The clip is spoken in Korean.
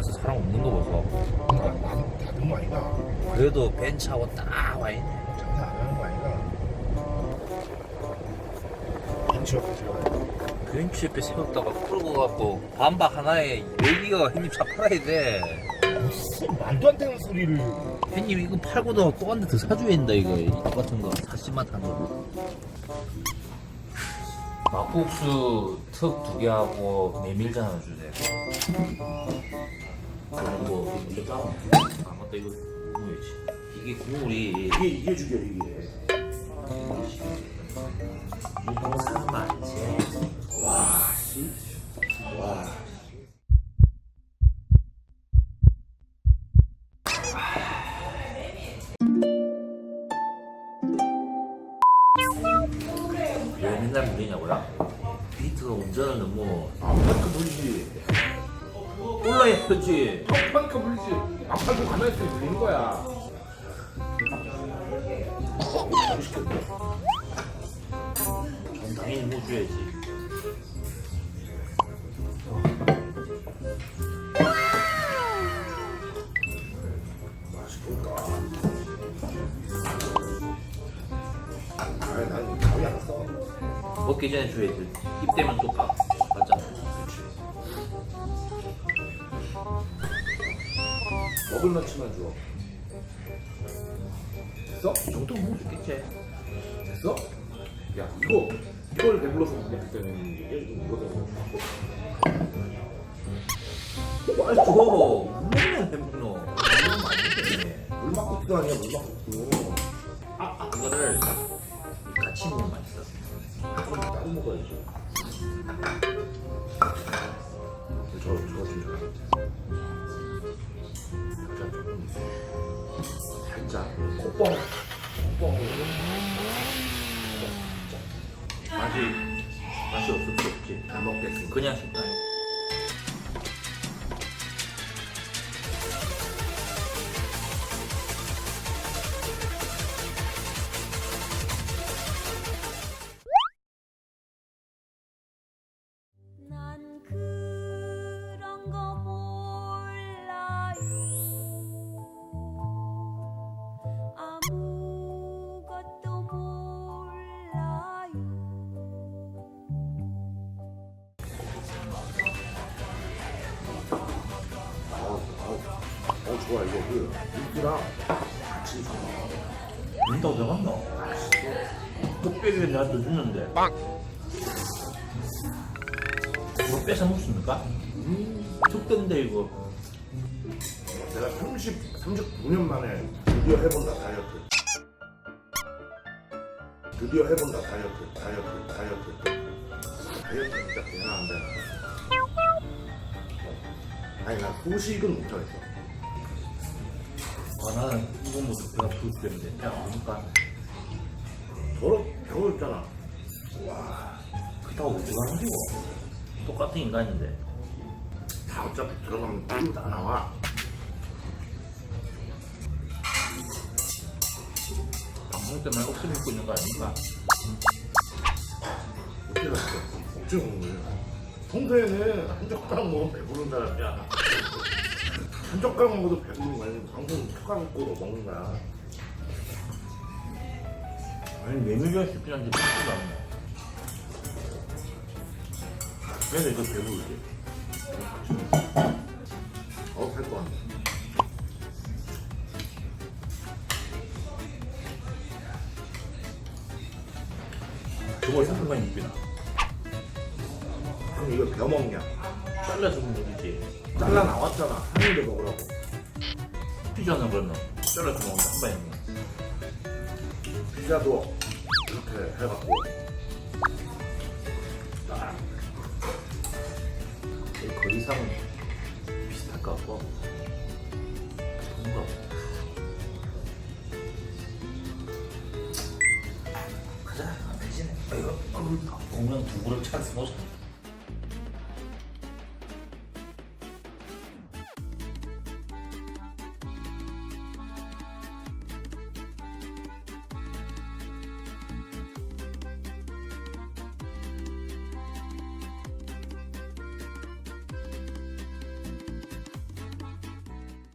평일이라서 사람 없는 거 보소. 나는 다른 거 아이가 그래도 벤츠하고 딱 와있네. 장사 안 하는 거 아이가 벤치 옆에 들어가야 벤츠 옆에 세웠다가 끌고 가고 반박 하나에 여기가 형님 차 팔아야 돼. 무슨 말도 안 되는 소리를 형님 이거 팔고도 또 한 대 더 사줘야 된다 이거 이 똑같은 거 40만 탄 거. 막국수 턱 두 개 하고 메밀전 하나 주세요. 그리고 이거 따로 아 맞다 이거 뭐였지? 이게 국물이 이게 이게 죽여 이게 이거 사는 거 아니지? 와 씨. 와 왜 맨날 물리냐고요? 비트가 운전을 너무 안팔까 물지 올라야 펴지. 안팔까 물지 안 팔고 가만히 있으면 들리는 거야 전 당연히 뭐 줘야지. 맛있겠다 아니 난 감이 안 왔어 먹기 전에 줘야지. 입 대면 또 가. 먹을 만치만 줘 됐어? 이 정도면 먹을 수 있겠지. 됐어? 야 이거 이걸 배불러서 먹을 때는 이게 이거 이거 맛있어. 물 먹는 해먹노. 이러면 안 되겠네. 물막국도 아니야 물 막국도 아, 아, 이거를 같이 먹으면 맛있어. 그럼 따로 먹어야지 저, 저거 좀 줘. 살짝 조금 살짝 콧뻥 콧뻥 맛이 맛이 없을 수 없지. 잘 먹겠습니다 그냥 식당. 난 어 좋아 이거 그 육수랑 같이 줘 눈도 배웠노? 꽃배기를 내가 더 주는데. 빵! 이거 뺏어 먹습니까? 툭던데 이거. 내가 30, 39년 만에 드디어 해본다 다이어트 드디어 해본다 다이어트 다이어트 다이어트 다이어트 진짜 되나 안 되나 아니 나 후식은 못하겠어 아, 나는 이거 모두 배가 부을 때문에. 야, 그러니까. 저런 병을 있잖아 그렇다고 어디 가는 거고. 똑같은 인간인데. 다 어차피 들어가면 땀이 다 나와 방송 때문에 억지 먹고 있는 거 아닙니까? 어떻게 알았어 억지 먹는 거야 평소에는 한 젓가락 먹으면 배부른 사람이야 한 젓가락 먹어도 배부른 거야 방송 숟가락 먹고도 먹는 거야 아니, 메밀전 쉽지 않지. 쉽지도 않네. 그래서 이거 배부르지. 어우 살것 같네 저거 상당히 이쁘나. 형 이거 벼 먹냐 잘라서 먹는 거지. 잘라 나왔잖아 한 입에 먹으라고 피자는 그러면 잘라서 먹으면 한 번에 먹는 피자도 이렇게 해갖고 딱이 거리상은 비슷할 것 같고. 뭔가. 가자, 대신에. 이거, 공명 두 그릇 찬스 놓자.